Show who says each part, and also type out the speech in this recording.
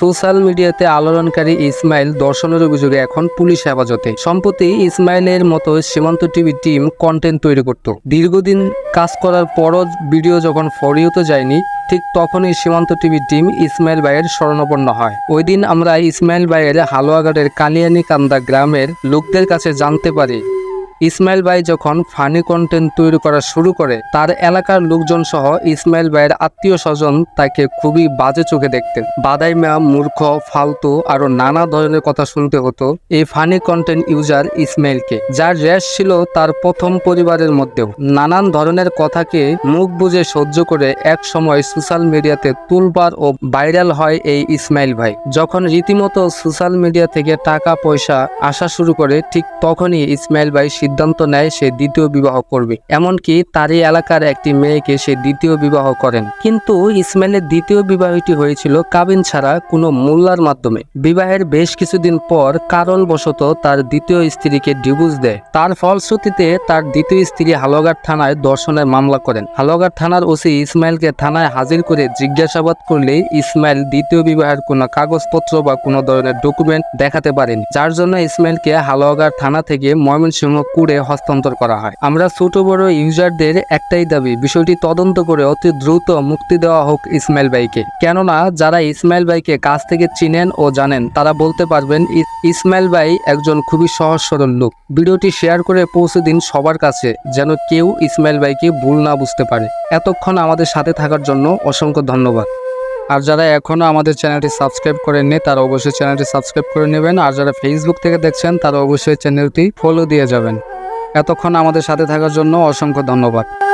Speaker 1: Social মিডিয়াতে আলোড়নকারী ইসমাইল দর্শনের অভিযোগে এখন পুলিশ হেফাজতে। সম্প্রতি ইসমাইলের মতো সীমান্ত টিভি টিম কন্টেন্ট তৈরি করত। দীর্ঘদিন কাজ করার পরও ভিডিও যখন ফরিয়েতে যায়নি, ঠিক তখনই সীমান্ত টিভি টিম ইসমাইল ভাইয়ের শরণাপন্ন হয়। ওই দিন আমরা ইসমাইল ভাইয়ের হালুয়াঘাটের কালিয়ানি কান্দা গ্রামের লোকদের কাছে জানতে পারি ইসমাইল ভাই যখন ফানি কন্টেন্ট তৈরি করা শুরু করে, তার এলাকার লোকজন সহ ইসমাইল ভাইয়ের আত্মীয় স্বজন তাকে খুবই বাজে চোখে দেখতেন। বাদাই মেয়া মূর্খ, ফালতু আরও নানা ধরনের কথা শুনতে হতো এই ফানি কন্টেন্ট ইউজার ইসমাইলকে। যার র্যাশ ছিল তার প্রথম পরিবারের মধ্যেও। নানান ধরনের কথাকে মুখ বুঝে সহ্য করে এক সময় সোশ্যাল মিডিয়াতে তুলবার ও ভাইরাল হয় এই ইসমাইল ভাই। যখন রীতিমতো সোশ্যাল মিডিয়া থেকে টাকা পয়সা আসা শুরু করে, ঠিক তখনই ইসমাইল ভাই সিদ্ধান্ত নেয় সে দ্বিতীয় বিবাহ করবে। এমনকি তারই এলাকার একটি মেয়েকে সে দ্বিতীয় বিবাহ করেন। কিন্তু ইসমাইলের দ্বিতীয় বিবাহটি হয়েছিল কাবিন ছাড়া কোনো মোল্লার মাধ্যমে। বিবাহের বেশ কিছুদিন পর কারণ কারণবশত তার দ্বিতীয় স্ত্রীকে ডিভোর্স দেয়। তার ফলশ্রুতিতে তার দ্বিতীয় স্ত্রী হালগার থানায় দর্শনের মামলা করেন। হালগার থানার ওসি ইসমাইলকে থানায় হাজির করে জিজ্ঞাসাবাদ করলে ইসমাইল দ্বিতীয় বিবাহের কোনো কাগজপত্র বা কোনো ধরনের ডকুমেন্ট দেখাতে পারেন। যার জন্য ইসমাইলকে হালগার থানা থেকে ময়মনসিংহ কুড়ে হস্তান্তর করা হয়। আমরা ছোট বড় ইউজারদের একটাই দাবি, বিষয়টি তদন্ত করে অতি দ্রুত মুক্তি দেওয়া হোক ইসমাইল ভাইকে। কেননা, যারা ইসমাইল ভাইকে কাছ থেকে চিনেন ও জানেন, তারা বলতে পারবেন ইসমাইল ভাই একজন খুবই সহজ সরল লোক। ভিডিওটি শেয়ার করে পৌঁছে দিন সবার কাছে, যেন কেউ ইসমাইল ভাইকে ভুল না বুঝতে পারে। এতক্ষণ আমাদের সাথে থাকার জন্য অসংখ্য ধন্যবাদ। আর যারা এখনও আমাদের চ্যানেলটি সাবস্ক্রাইব করেননি, তারা অবশ্যই চ্যানেলটি সাবস্ক্রাইব করে নেবেন। আর যারা ফেসবুক থেকে দেখছেন, তারা অবশ্যই চ্যানেলটি ফলো দিয়ে যাবেন। এতক্ষণ আমাদের সাথে থাকার জন্য অসংখ্য ধন্যবাদ।